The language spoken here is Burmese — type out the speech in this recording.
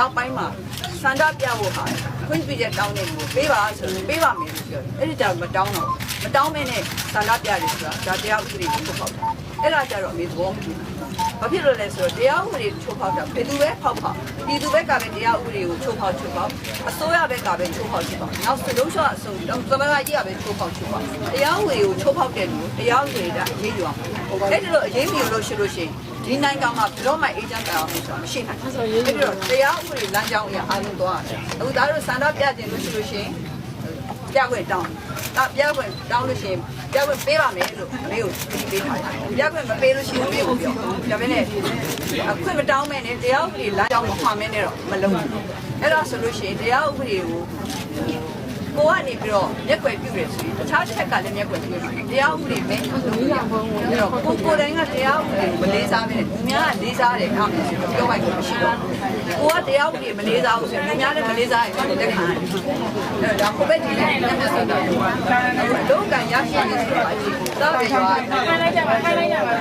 နောက်ပိုင်းမှာစန္ဒပြဖို့ဟာခွင့်ပြုချက်တောင်းနေလို့ပေးပါဆိုရင်ပေးပါမယ်လို့ပြောတယ်အဲ့ဒီကြတော့မတောင်းတော့ဘူးမတောင်းမင်းနဲ့စန္ဒပြတယ်ဆိုတာဒါတရားဥပဒေကိုထုတ်ဖောက်တယ်အဲ့ဒါကြတော့အမေသဘောမတူဘူး ဘာဖြစ်လို့လဲဆိုတော့တရားဥပဒေချုပ်ဖောက်တာဘယ်သူပဲဖောက်ဖောက်ဒီသူဘက်ကပဲတရားဥပဒေကိုချုပ်ဖောက်ချုပ်ဖောက်အစိုးရဘက်ကပဲချုပ်ဖောက်ချုပ်ဖောက်နောက်စလုံးရှော့အစုံတော့သမဂကြီးကပဲချုပ်ဖောက်ချုပ်ဖောက်တရားဥပဒေကိုချုပ်ဖောက်တဲ့လူကိုတရားဥပဒေကအရေးယူအောင်အဲ့ဒီလိုအရေးမယူလို့ရှိလို့ရှိရင်ဒီနိုင်ငံမှာဘယ်တော့မှအေဂျင့်တောင်မရှိမရှိနိုင်ဘူးအဲ့ဒီတော့တရားဥပဒေလမ်းကြောင်းအရအားလုံးသွားတယ်အခုဒါတို့စံတော့ပြခြင်းလို့ရှိလို့ရှိရင် ပြခွင့်တောင်းဒါပြခွင့်တောင်းလို့ရှိရင်ပြခွင့်ပေးပါမယ်လို့အမေကိုပေးထားတယ်ပြခွင့်မပေးလို့ရှိရင်အမေကိုပြောဒါပေမဲ့အခွင့်မတောင်းမဲ့နဲ့တရားဥပဒေလမ်းကြောင်းမခွာမင်းနဲ့တော့မလုံးဘူးအဲ့ဒါဆိုလို့ရှိရင်တရားဥပဒေကို ကိုကနေပြီးတော့မျက်ွယ်ပြုတယ်ဆိုရင်တခြားတစ်ခက်ကလည်းမျက်ွယ်ပြုတယ်တရားဥပဒေမဲ့လို့လုပ်ရအောင်အဲ့တော့ကိုကိုတိုင်းကတရားဥပဒေကိုမလေးစားပဲသူများကလေးစားတယ်အားမဆိုတော့ပြောပိုက်လို့မရှိတော့ကိုကတရားဥပဒေမလေးစားဘူးဆိုရင်သူများလည်းမလေးစားရင်ကိုတက်ခံရတယ်အဲ့တော့ကိုပဲဒီလည်းမျက်စိတော့လောကရရှိနေဆိုတာအကြည့်သာပဲရွာခိုင်းလိုက်ကြပါခိုင်းလိုက်ကြပါ